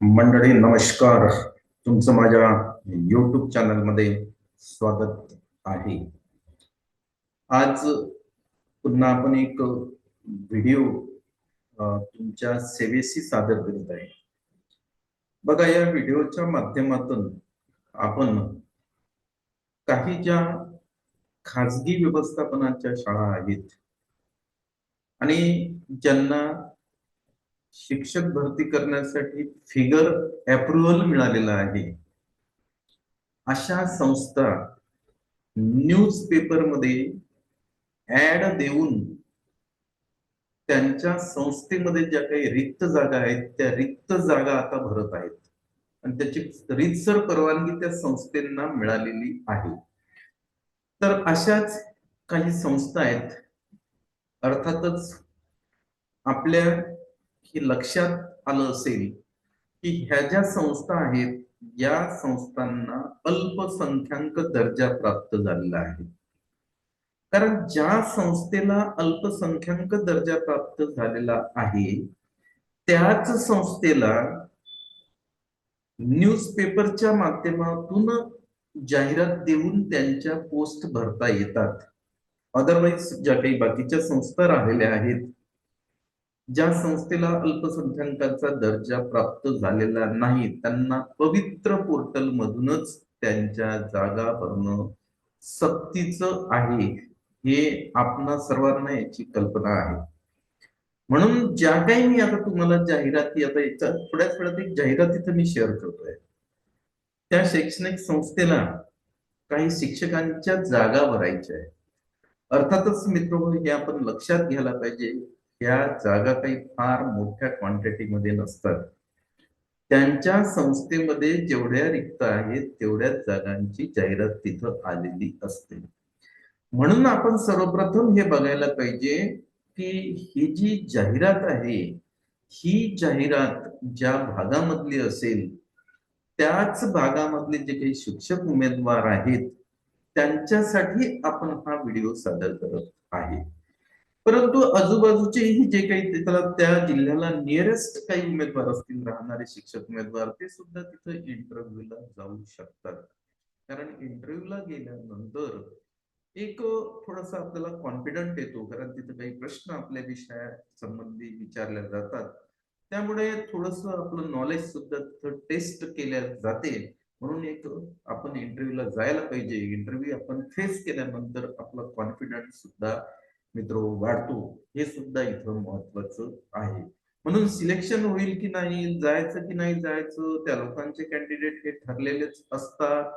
मंडळी नमस्कार. तुमचं माझ्या युट्यूब चॅनलमध्ये स्वागत आहे. आज पुन्हा आपण एक व्हिडिओ तुमच्या सेवेशी सादर करीत आहे. बघा या व्हिडिओच्या माध्यमातून आपण काही ज्या खाजगी व्यवस्थापनाच्या शाळा आहेत आणि ज्यांना शिक्षक भरती करण्यासाठी फिगर अप्रुव्हल मिळालेला आहे. अशा संस्था न्यूज पेपरमध्ये ऍड देऊन त्यांच्या संस्थेमध्ये ज्या काही रिक्त जागा आहेत त्या रिक्त जागा आता भरत आहेत. आणि त्याची रीतसर परवानगी त्या संस्थेना मिळालेली आहे. तर अशाच काही संस्था आहेत. अर्थातच आपल्या हे लक्षात आलं असेल की ह्या ज्या संस्था आहेत या संस्थांना अल्पसंख्याक दर्जा प्राप्त झालेला आहे. कारण ज्या संस्थेला अल्पसंख्याक दर्जा प्राप्त झालेला आहे त्याच संस्थेला न्यूजपेपरच्या माध्यमातून जाहिरात देऊन त्यांच्या पोस्ट भरता येतात. अदरवाईज ज्या काही बाकीच्या संस्था राहिलेल्या आहेत ज्या संस्थेला अल्पसंख्याकांचा दर्जा प्राप्त झालेला नाही त्यांना पवित्र पोर्टल मधूनच त्यांच्या जागा भरणं सक्तीचं आहे हे आपणा सर्वांना याची कल्पना आहे. म्हणून ज्या काही मी आता तुम्हाला जाहिराती आता याच्या थोड्याच वेळात एक जाहिरात इथं मी शेअर करतोय. त्या शैक्षणिक संस्थेला काही शिक्षकांच्या जागा भरायच्या आहेत. अर्थातच मित्र हे आपण लक्षात घ्यायला पाहिजे या जागा काही फार मोठ्या क्वांटिटीमध्ये नसतात. त्यांच्या संस्थेमध्ये जेवढ्या रिक्त आहेत तेवढ्याच जागांची जाहिरात तिथं आलेली असते. म्हणून आपण सर्वप्रथम हे बघायला पाहिजे की ही जी जाहिरात आहे ही जाहिरात ज्या भागामधली असेल त्याच भागामधले जे काही शिक्षक उमेदवार आहेत त्यांच्यासाठी आपण हा व्हिडिओ सादर करत आहे. परंतु आजूबाजूचे ही जे काही त्याला त्या जिल्ह्याला नियरेस्ट काही उमेदवार असतील राहणारे शिक्षक उमेदवार ते सुद्धा तिथं इंटरव्ह्यूला जाऊ शकतात. कारण इंटरव्ह्यूला गेल्यानंतर एक थोडासा आपल्याला कॉन्फिडंट येतो. कारण तिथे काही प्रश्न आपल्या विषया संबंधी विचारल्या जातात. त्यामुळे थोडस आपलं नॉलेज सुद्धा तिथं टेस्ट केल्या जाते. म्हणून एक आपण इंटरव्ह्यूला जायला पाहिजे. इंटरव्ह्यू आपण फेस केल्यानंतर आपला कॉन्फिडन्स सुद्धा मित्र वाढतो हे सुद्धा इथं महत्वाचं आहे. म्हणून सिलेक्शन होईल की नाही जायचं की नाही जायचं त्या लोकांचे कॅन्डिडेट हे ठरलेलेच असतात.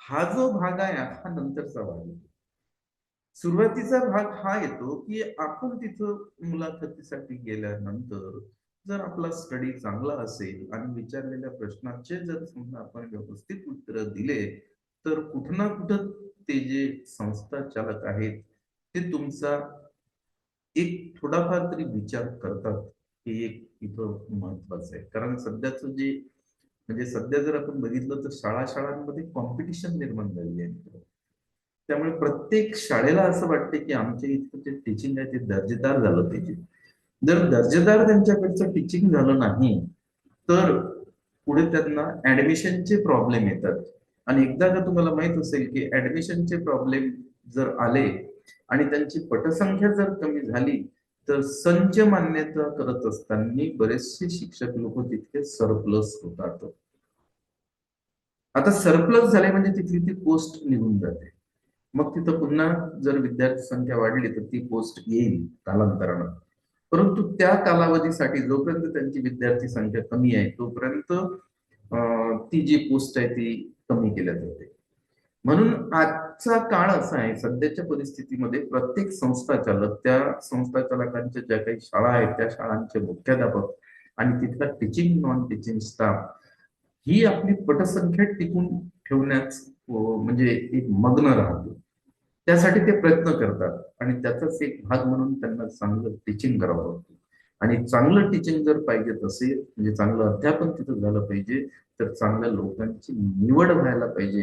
हा जो भाग आहे हा नंतरचा भाग येतो सुरुवातीचा भाग हा येतो की आपण तिथं मुलाखतीसाठी गेल्यानंतर जर आपला स्टडी चांगला असेल आणि विचारलेल्या प्रश्नाचे जर समजा आपण व्यवस्थित उत्तर दिले तर कुठं ना कुठं ते जे संस्था चालक आहेत ते तुमचा एक थोडाफार तरी विचार करतात हे एक इथं महत्वाचं आहे. कारण सध्याचं जे म्हणजे सध्या जर आपण बघितलं तर शाळा शाळांमध्ये कॉम्पिटिशन निर्माण झालेली आहे. त्यामुळे प्रत्येक शाळेला असं वाटते की आमच्या इथं जे टीचिंग आहे ते दर्जेदार झालं पाहिजे. जर दर्जेदार त्यांच्याकडचं टीचिंग झालं नाही तर पुढे त्यांना ऍडमिशनचे प्रॉब्लेम येतात. आणि एकदा का तुम्हाला माहीत असेल की ऍडमिशनचे प्रॉब्लेम जर आले आणि त्यांची पटसंख्या जर कमी झाली तर संच मान्यता करत असताना बरेचसे शिक्षक लोक तितके सरप्लस होतात. आता सरप्लस झाले म्हणजे तिथली ती पोस्ट निघून जाते. मग तिथं पुन्हा जर विद्यार्थी संख्या वाढली तर ती पोस्ट येईल कालांतरानं. परंतु त्या कालावधीसाठी जोपर्यंत त्यांची विद्यार्थी संख्या कमी आहे तोपर्यंत ती जी पोस्ट आहे ती कमी केल्या जाते. म्हणून आजचा काळ असा आहे सध्याच्या परिस्थितीमध्ये प्रत्येक संस्था चालक त्या संस्था चालकांच्या ज्या काही शाळा आहेत त्या शाळांचे मुख्याध्यापक आणि तिथला टीचिंग नॉन टीचिंग स्टाफ ही आपली पटसंख्या टिकून ठेवण्यास म्हणजे एक मग्न राहतो. त्यासाठी ते प्रयत्न करतात आणि त्याचाच एक भाग म्हणून त्यांना चांगलं टीचिंग करावं लागतं. आणि चांगलं टीचिंग जर पाहिजे असेल म्हणजे चांगलं अध्यापन तिथं झालं पाहिजे तर चांगल्या लोकांची निवड व्हायला पाहिजे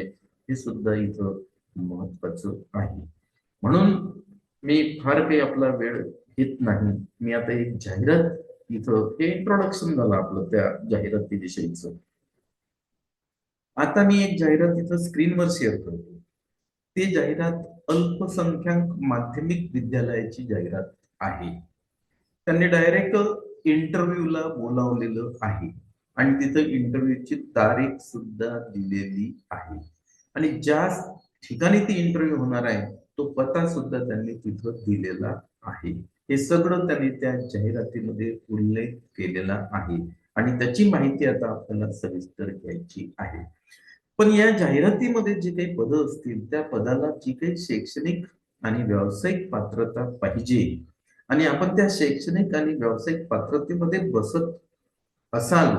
हे सुद्धा इथं महत्वाचं आहे. म्हणून मी फार काही आपला वेळ घेत नाही. मी आता एक जाहिरात इथं हे इंट्रोडक्शन झालं आपलं त्या जाहिरातीविषयीच आता मी एक जाहिरात इथं स्क्रीनवर शेअर करतो. ते जाहिरात अल्पसंख्याक माध्यमिक विद्यालयाची जाहिरात आहे. त्यांनी डायरेक्ट इंटरव्ह्यूला बोलावलेलं आहे. आणि तिथं इंटरव्ह्यूची तारीख सुद्धा दिलेली आहे. आणि ज्या ठिकाणी ती इंटरव्ह्यू होणार आहे तो पत्ता सुद्धा त्यांनी तिथं दिलेला आहे. हे सगळं त्यांनी त्या जाहिरातीमध्ये उल्लेख केलेला आहे. आणि त्याची माहिती आता आपल्याला सविस्तर घ्यायची आहे. पण या जाहिरातीमध्ये जे काही पदं असतील त्या पदाला जी काही शैक्षणिक आणि व्यावसायिक पात्रता पाहिजे आणि आपण त्या शैक्षणिक आणि व्यावसायिक पात्रतेमध्ये बसत असाल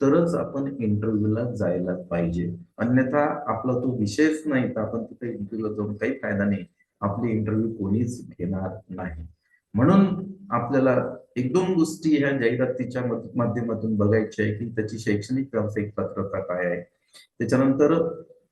तरच आपण इंटरव्ह्यूला जायला पाहिजे. अन्यथा आपला तो विषयच नाही तर आपण तिथे इंटरव्ह्यूला जाऊन काही फायदा नाही. आपली इंटरव्ह्यू कोणीच घेणार नाही. म्हणून आपल्याला एक दोन गोष्टी ह्या जाहिरातीच्या माध्यमातून बघायच्या आहे की त्याची शैक्षणिक व्यावसायिक पात्रता काय आहे त्याच्यानंतर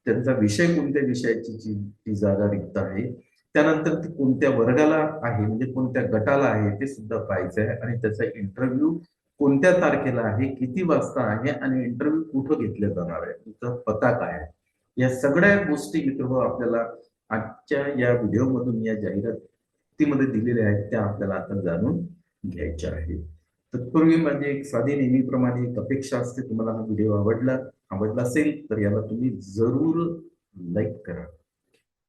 त्यांचा विषय कोणत्या विषयाची ती जागा रिक्त आहे त्यानंतर ती कोणत्या वर्गाला आहे म्हणजे कोणत्या गटाला आहे ते सुद्धा पाहायचं आहे आणि त्याचा इंटरव्ह्यू कोणत्या तारखेला आहे किती वाजता आहे आणि इंटरव्ह्यू कुठं घेतले जाणार आहे तुमचा पता काय आहे? या सगळ्या गोष्टी मित्र आपल्याला आजच्या या व्हिडिओमधून या जाहिरातीमध्ये दिलेल्या आहेत त्या आपल्याला आता जाणून घ्यायच्या आहेत. तत्पूर्वी म्हणजे एक साधी नेहमीप्रमाणे एक अपेक्षा असते तुम्हाला हा व्हिडिओ आवडला आवडला असेल तर याला तुम्ही जरूर लाईक करा.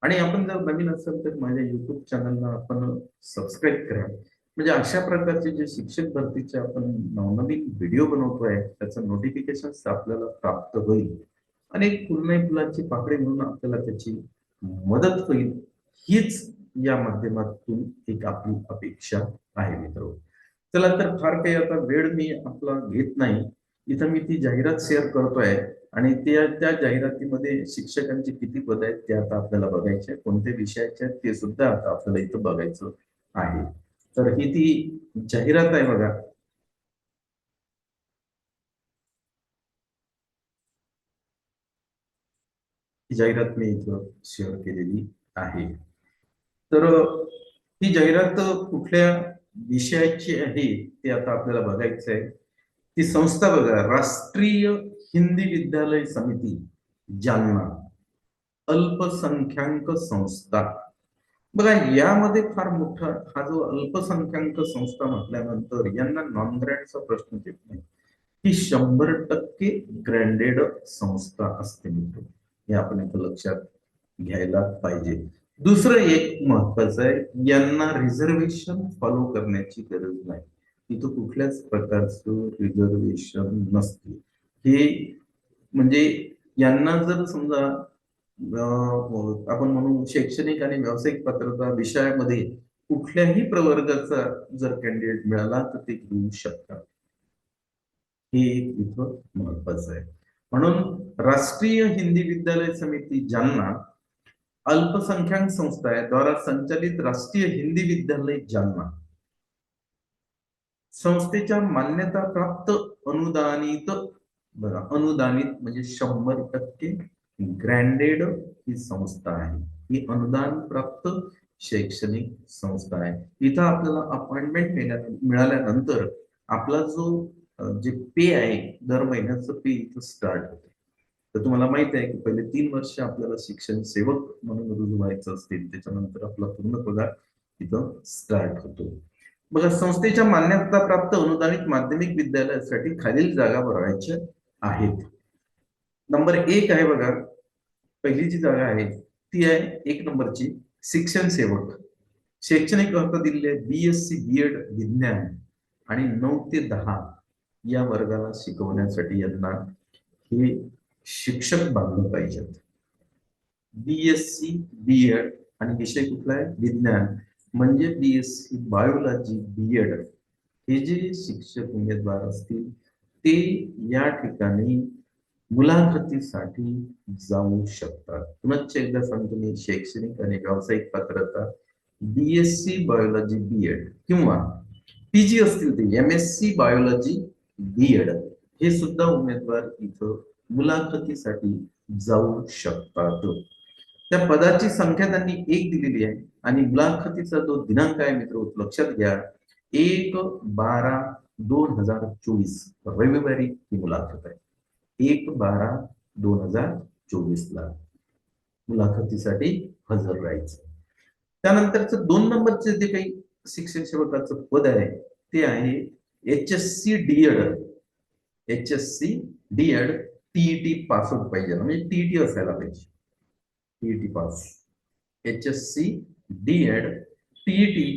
आणि आपण जर नवीन असेल तर माझ्या युट्यूब चॅनलला आपण सबस्क्राईब करा. म्हणजे अशा प्रकारचे जे शिक्षक भरतीचे आपण नवनवीन व्हिडिओ बनवतोय त्याचं नोटिफिकेशन आपल्याला प्राप्त होईल. आणि एक फुलनाई फुलाची पाकळी म्हणून आपल्याला त्याची मदत होईल. हीच या माध्यमातून एक आपली अपेक्षा आहे मित्र. चला तर फार काही आता वेळ मी आपला घेत नाही. इथं मी ती जाहिरात शेअर करतोय आणि त्या त्या जाहिरातीमध्ये शिक्षकांची किती पद आहेत ते आता आपल्याला बघायचे कोणत्या विषयाचे आहेत ते सुद्धा आता आपल्याला इथं बघायचं आहे. तर ही ती जाहिरात आहे बघा. जाहिरात मी इथं शेअर केलेली आहे. तर ही जाहिरात कुठल्या विषयाची आहे ते आता आपल्याला बघायचं आहे ती संस्था बघा, राष्ट्रीय हिंदी विद्यालय समिती, जालना. अल्पसंख्याक संस्था. बघा यामध्ये फार मोठा हा जो अल्पसंख्याक संस्था म्हटल्यानंतर यांना नॉन ग्रँडचा प्रश्न येत नाही. ही शंभर टक्के ग्रँडेड संस्था असते मित्र. हे आपण इथं लक्षात घ्यायला पाहिजे. दुसरं एक महत्वाचं आहे यांना रिझर्वेशन फॉलो करण्याची गरज नाही. तिथं कुठल्याच प्रकारचं रिझर्वेशन नसते. हे म्हणजे यांना जर समजा आपण म्हणू शैक्षणिक आणि व्यावसायिक पात्रता विषयामध्ये कुठल्याही प्रवर्गाचा जर कॅन्डिडेट मिळाला तर ते घेऊ शकतात हे इथं महत्वाचं आहे. म्हणून राष्ट्रीय हिंदी विद्यालय समिती जालना अल्पसंख्याक संस्था आहे द्वारा संचालित राष्ट्रीय हिंदी विद्यालय जालना. संस्थेच्या मान्यता प्राप्त अनुदानित बघा अनुदानित म्हणजे शंभर टक्के ग्रँडेड ही संस्था आहे. ही अनुदान प्राप्त शैक्षणिक संस्था आहे. इथं आपल्याला अपॉइंटमेंट मिळाल्यानंतर आपला जो जे पे आहे दर महिन्याचं पे इथं स्टार्ट होतं. तर तुम्हाला माहीत आहे की पहिले तीन वर्ष आपल्याला शिक्षण सेवक म्हणून रुजू व्हायचं असतील. त्याच्यानंतर आपला पूर्ण पगार इथं स्टार्ट होतो. बघा संस्थेच्या मान्यता प्राप्त अनुदानित माध्यमिक विद्यालयासाठी खालील जागा भरवायच्या आहेत. नंबर एक आहे बघा. पहिली जी जागा आहे. ती आहे एक नंबरची शिक्षण सेवक. शैक्षणिक अर्थ दिलेले B S C B Ed विज्ञान आणि नऊ ते दहा या वर्गाला शिकवण्यासाठी यांना हे शिक्षक बांधले पाहिजेत. B S C B Ed आणि विषय कुठला आहे? विज्ञान. म्हणजे B S C biology B Ed हे जे शिक्षक उमेदवार असतील ते या ठिकाणी मुलाखतीसाठी जाऊ शकतात. पुनश्च एकदा सांगतो मी शैक्षणिक आणि व्यावसायिक पात्रता बीएससी बायोलॉजी बी एड किंवा पीजी असतील ते M S C biology B Ed हे सुद्धा उमेदवार इथं मुलाखतीसाठी जाऊ शकतात. त्या पदाची संख्या त्यांनी एक दिलेली आहे आणि मुलाखतीचा जो दिनांक आहे मित्र लक्षात घ्या. एक बारा दोन हजार चोवीस रविवारी ही मुलाखत आहे. एक बारा दोन हजार चोवीस ला मुलाखतीसाठी हजर राहायचं. त्यानंतरच दोन नंबरचे जे काही शिक्षण सेवकाचं पद आहे ते आहे H S C DEd H S C DEd TET pass होत पाहिजे. म्हणजे टीईटी असायला पाहिजे. TET pass. H S C DEd TET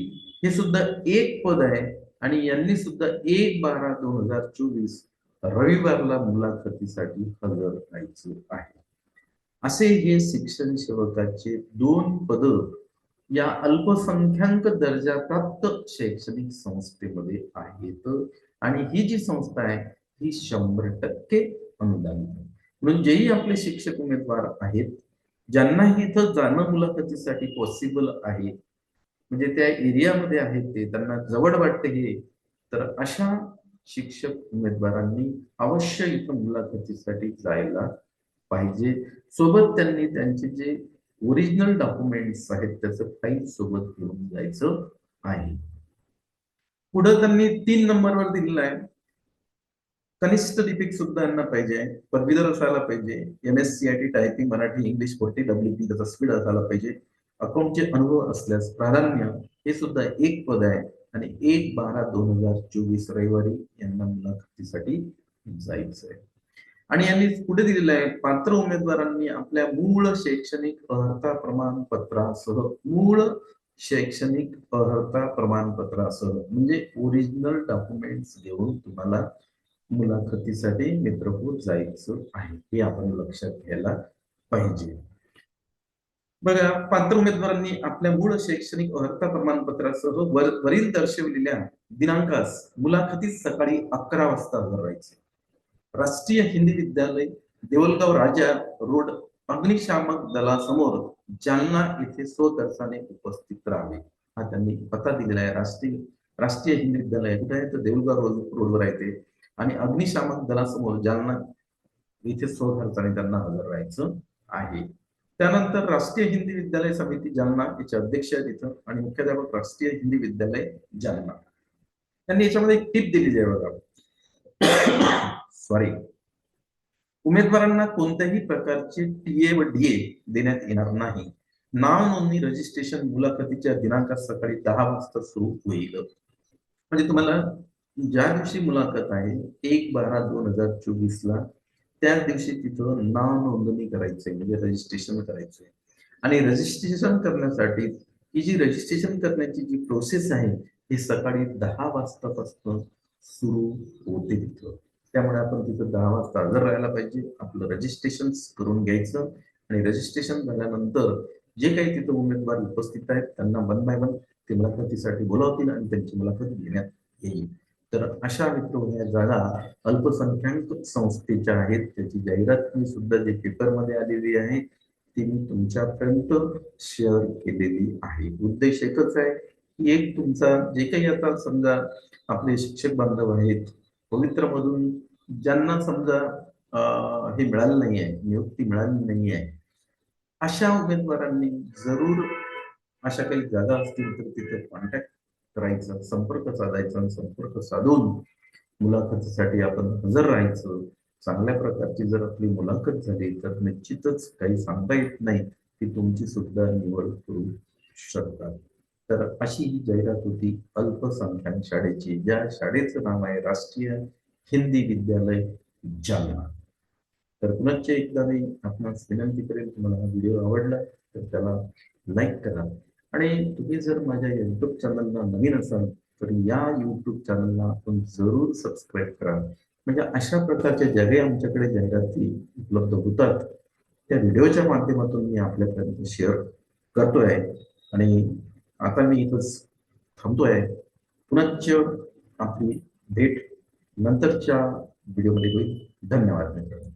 हे सुद्धा एक पद आहे आणि यांनी सुद्धा एक बारा दोन हजार चोवीस रविवारला मुलाखतीसाठी हजर राहायचे आहे. असे हे शिक्षण सेवकाचे दोन पद या अल्पसंख्याक दर्जा प्राप्त शैक्षणिक संस्थेमध्ये आहेत आणि ही जी संस्था आहे ही शंभर टक्के अनुदानित आहे. म्हणून जेही आपले शिक्षक उमेदवार आहेत ज्यांना इथं जाणं मुलाखतीसाठी पॉसिबल आहे म्हणजे त्या एरियामध्ये आहेत ते त्यांना जवळ वाटते हे तर अशा शिक्षक उमेदवारांनी अवश्य इथं मुलाखतीसाठी जायला पाहिजे. सोबत त्यांनी त्यांचे जे ओरिजिनल डॉक्युमेंट्स आहेत त्याचं फाईल सोबत घेऊन जायचं आहे. पुढे त्यांनी तीन नंबरवर दिलेला आहे. कनिष्ठ लिपिक सुद्धा यांना पाहिजे पदवीधर असायला पाहिजे. M S C I T typing Marathi English forty W P त्याचा स्पीड असायला पाहिजे. अकाउंटचे अनुभव असल्यास प्राधान्य हे सुद्धा एक पद आहे. आणि एक बारा दोन हजार चोवीस रविवारी यांना मुलाखतीसाठी जायचं आहे आणि यांनी पुढे दिलेलं आहे? पात्र उमेदवारांनी आपल्या मूळ शैक्षणिक अर्हता प्रमाणपत्रासह मूळ शैक्षणिक अर्हता प्रमाणपत्रासह म्हणजे ओरिजिनल डॉक्युमेंट्स घेऊन तुम्हाला मुलाखतीसाठी मित्रपूर जायचं आहे हे आपण लक्षात घ्यायला पाहिजे. बघा पात्र उमेदवारांनी आपल्या मूळ शैक्षणिक अर्हता प्रमाणपत्रासह वरील दर्शवलेल्या दिनांकास मुलाखतीत सकाळी अकरा वाजता हजर राहायचे राष्ट्रीय हिंदी विद्यालय देवलगाव राजा रोड अग्निशामक दलासमोर जालना येथे स्वदर्शाने उपस्थित राहावे. हा त्यांनी पत्ता दिलेला आहे. राष्ट्रीय राष्ट्रीय हिंदी विद्यालय कुठे आहे? तर देवलगाव रोड रोडवर आहे ते. आणि अग्निशामक दलासमोर जालना इथे स्वखर्चाने त्यांना हजर राहायचं आहे. त्यानंतर राष्ट्रीय हिंदी विद्यालय समिती जालना याचे अध्यक्ष आहेत इथं आणि मुख्याध्यापक राष्ट्रीय हिंदी विद्यालय जालना. त्यांनी याच्यामध्ये एक टिप दिलेली आहे बघा. सॉरी उमेदवारांना कोणत्याही प्रकारचे टीए व डीए देण्यात येणार नाही. नाव नोंदणी रजिस्ट्रेशन मुलाखतीच्या दिनांकात सकाळी दहा वाजता सुरू होईल. म्हणजे तुम्हाला ज्या दिवशी मुलाखत आहे एक बारा दोन हजार चोवीस ला त्या दिवशी तिथं नाव नोंदणी करायचंय म्हणजे रजिस्ट्रेशन करायचंय आणि रजिस्ट्रेशन करण्यासाठी ही जी रजिस्ट्रेशन करण्याची जी प्रोसेस आहे ही सकाळी दहा वाजतापासून सुरू होते तिथं. त्यामुळे आपण तिथं दहा वाजता हजर राहायला पाहिजे आपलं रजिस्ट्रेशन करून घ्यायचं. आणि रजिस्ट्रेशन झाल्यानंतर जे काही तिथं उमेदवार उपस्थित आहेत त्यांना वन बाय वन ते मुलाखतीसाठी बोलावतील आणि त्यांची मुलाखत घेण्यात येईल. तर अशा मित्र जागा अल्पसंख्याक संस्थेच्या आहेत त्याची जाहिरात मी सुद्धा जे पेपरमध्ये आलेली आहे ती मी तुमच्यापर्यंत शेअर केलेली आहे. उद्देश एकच आहे की एक तुमचा जे काही आता समजा आपले शिक्षक बांधव आहेत पवित्र मधून ज्यांना समजा हे मिळालं नाही आहे नियुक्ती मिळाली नाही आहे अशा उमेदवारांनी जरूर अशा काही जागा असतील तर तिथे कॉन्टॅक्ट करायचा संपर्क साधायचा आणि संपर्क साधून मुलाखतीसाठी आपण हजर राहायचं. चांगल्या प्रकारची जर आपली मुलाखत झाली तर निश्चितच काही सांगता येत नाही की तुमची सुद्धा निवड करू शकतात. तर अशी ही जाहिरात होती अल्पसंख्याक शाळेची. ज्या शाळेचं नाव आहे राष्ट्रीय हिंदी विद्यालय जालना. तर पुनश्च एकदा मी आपणास विनंती करेन तुम्हाला हा व्हिडिओ आवडला तर त्याला लाईक करा. आणि तुम्ही जर माझ्या युट्यूब चॅनलला नवीन असाल तर या युट्यूब चॅनलला आपण जरूर सबस्क्राईब करा. म्हणजे अशा प्रकारच्या ज्या काही आमच्याकडे जाहिराती उपलब्ध होतात. त्या व्हिडिओच्या माध्यमातून मी आपल्यापर्यंत शेअर करतोय. आणि आता मी इथंच थांबतोय. पुनश्च आपली भेट नंतरच्या व्हिडिओमध्ये होईल. धन्यवाद मित्रांनो.